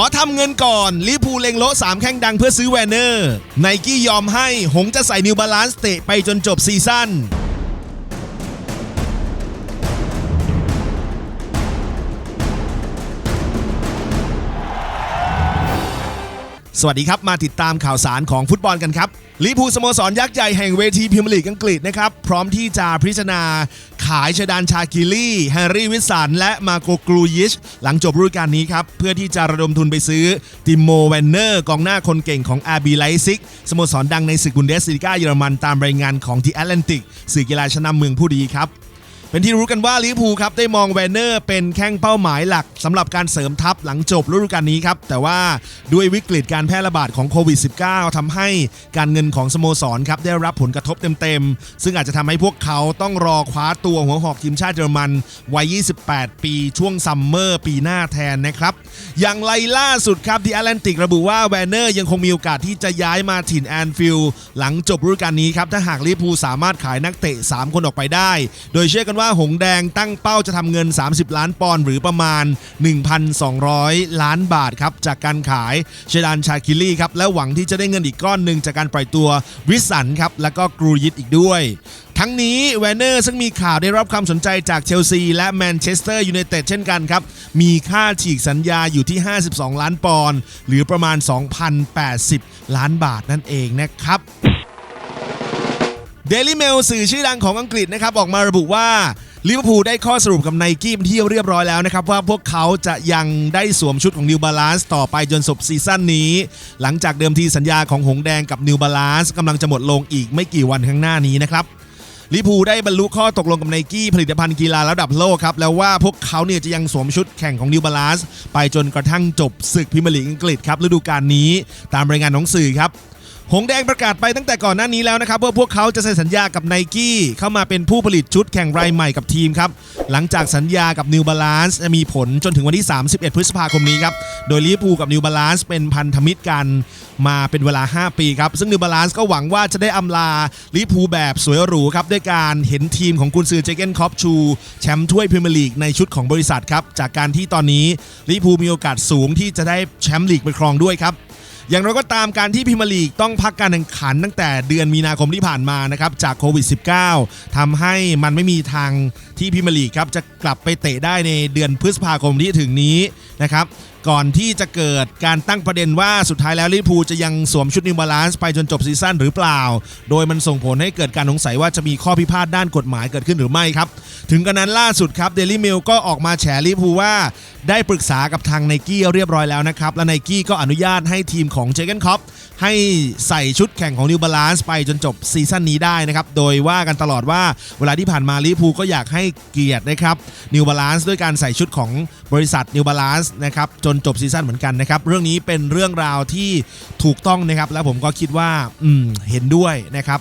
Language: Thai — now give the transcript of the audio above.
อทำเงินก่อนลิพูเลงโละสามแข้งดังเพื่อซื้อแวนเนอร์ไนกี้ยอมให้หงจะใส่นิวบาลานซ์เตะไปจนจบซีซั่น สวัสดีครับ มาติดตามข่าวสารของฟุตบอลกันครับลิพูสโมสรยักษ์ใหญ่แห่งเวทีพรีเมียร์ลีกอังกฤษนะครับพร้อมที่จะพิจารณาขายชดานชากิลี่แฮร์รี่วิสันและมาโกกรูยิช หลังจบฤดูกาลนี้ครับ เพื่อที่จะระดมทุนไปซื้อติโมแวนเนอร์กองหน้าคนเก่งของอาร์บีไลซิกสโมสรดังในศึกบุนเดสลีกาเยอรมันตามรายงานของทีแอตแลนติกสื่อกีฬาชั้นนำเมืองผู้ดีครับ เป็นที่รู้กันว่าลิเวอร์พูลครับได้มองแวนเนอร์เป็นแข้งเป้าหมายหลักสำหรับการเสริมทัพหลังจบฤดูกาลนี้ครับ แต่ว่าด้วยวิกฤตการแพร่ระบาดของโควิด -19 ทำให้การเงินของสโมสรครับได้รับผลกระทบเต็มๆ ซึ่งอาจจะทำให้พวกเขาต้องรอคว้าตัวหัวหอกทีมชาติเยอรมันวัย 28 ปีช่วงซัมเมอร์ปีหน้าแทนนะครับ อย่างไรล่าสุดครับที่แอตแลนติกระบุว่าแวนเนอร์ยังคงมีโอกาสที่จะย้ายมาถิ่นแอนฟิลด์หลังจบฤดูกาลนี้ครับถ้าหากลิเวอร์พูลสามารถขายนักเตะ 3 คนออกไปได้ โดยเชื่อกันว่าหงแดงตั้งเป้าจะทำเงิน 30 ล้านปอนด์หรือประมาณ 1,200 ล้านบาทครับจากการขายเชดานชาคิลี่ครับและหวังที่จะได้เงินอีกก้อนหนึ่งจากการปล่อยตัววิสันครับแล้วก็กรูยิตอีกด้วยทั้งนี้แวนเนอร์ซึ่งมีข่าวได้รับความสนใจจากเชลซีและแมนเชสเตอร์ยูไนเต็ดเช่นกันครับ มีค่าฉีกสัญญาอยู่ที่ 52 ล้านปอนด์หรือประมาณ 2,080 ล้านบาทนั่นเองนะครับ เดลิเมลสื่อชื่อดังของอังกฤษนะครับออกมาระบุว่าลิเวอร์พูลได้ข้อสรุปกับไนกี้เป็นที่เรียบร้อยแล้วนะครับ ว่าพวกเขาจะยังได้สวมชุดของ New Balance ต่อไปจนจบซีซั่นนี้ หลังจากเดิมทีสัญญาของหงแดงกับ New Balance กำลังจะหมดลงอีกไม่กี่วันข้างหน้านี้นะครับลิพูได้บรรลุข้อตกลงกับไนกี้ผลิตภัณฑ์กีฬาระดับโลกครับ แล้วว่าพวกเขาเนี่ยจะยังสวมชุดแข่งของ New Balance ไปจนกระทั่งจบศึกพรีเมียร์ลีกอังกฤษครับฤดูกาลนี้ ตามรายงานของสื่อครับ หงแดงประกาศไปตั้งแต่ก่อนหน้านี้แล้วนะครับว่าพวกเขาจะเซ็นสัญญากับไนกี้เข้ามาเป็นผู้ผลิตชุดแข่งรายใหม่กับทีมครับ หลังจากสัญญากับ New Balance จะมีผลจนถึงวันที่ 31 พฤษภาคมนี้ครับ โดยลิเวอร์พูลกับ New Balance เป็นพันธมิตรกันมาเป็นเวลา 5 ปีครับ ซึ่ง New Balance ก็หวังว่าจะได้อำลาลิเวอร์พูลแบบสวยหรูครับ ด้วยการเห็นทีมของกุนซือเจเกนคอปชู แชมป์ถ้วยพรีเมียร์ลีกในชุดของบริษัทครับจากการที่ตอนนี้ลิเวอร์พูลมีโอกาสสูงที่จะได้แชมป์ลีกไปครองด้วยครับ อย่างไรก็ตามการที่พรีเมียร์ลีกต้องพักการแข่งขันตั้งแต่เดือนมีนาคมที่ผ่านมานะครับจากโควิด -19 ทำให้มันไม่มีทางที่พรีเมียร์ลีกครับจะกลับไปเตะได้ในเดือนพฤษภาคมที่ถึงนี้นะครับก่อนที่จะเกิดการตั้งประเด็นว่าสุดท้ายแล้วลิเวอร์พูลจะยังสวมชุดนิวบาลานซ์ไปจนจบซีซั่นหรือเปล่า โดยมันส่งผลให้เกิดการสงสัยว่าจะมีข้อพิพาทด้านกฎหมายเกิดขึ้นหรือไม่ครับ ถึงกระนั้นล่าสุดครับเดลี่เมลก็ออกมาแฉลิเวอร์พูลว่า ได้ปรึกษากับทางไนกี้เรียบร้อยแล้วนะครับ และไนกี้ก็อนุญาตให้ทีมของเจเกนคอปให้ใส่ชุดแข่งของ New Balance ไปจนจบซีซั่นนี้ได้นะครับ โดยว่ากันตลอดว่าเวลาที่ผ่านมาลิพูก็อยากให้เกียรตินะครับ New Balance ด้วยการใส่ชุดของบริษัท New Balance นะครับจนจบซีซั่นเหมือนกันนะครับ เรื่องนี้เป็นเรื่องราวที่ถูกต้องนะครับ และผมก็คิดว่าอืมเห็นด้วยนะครับ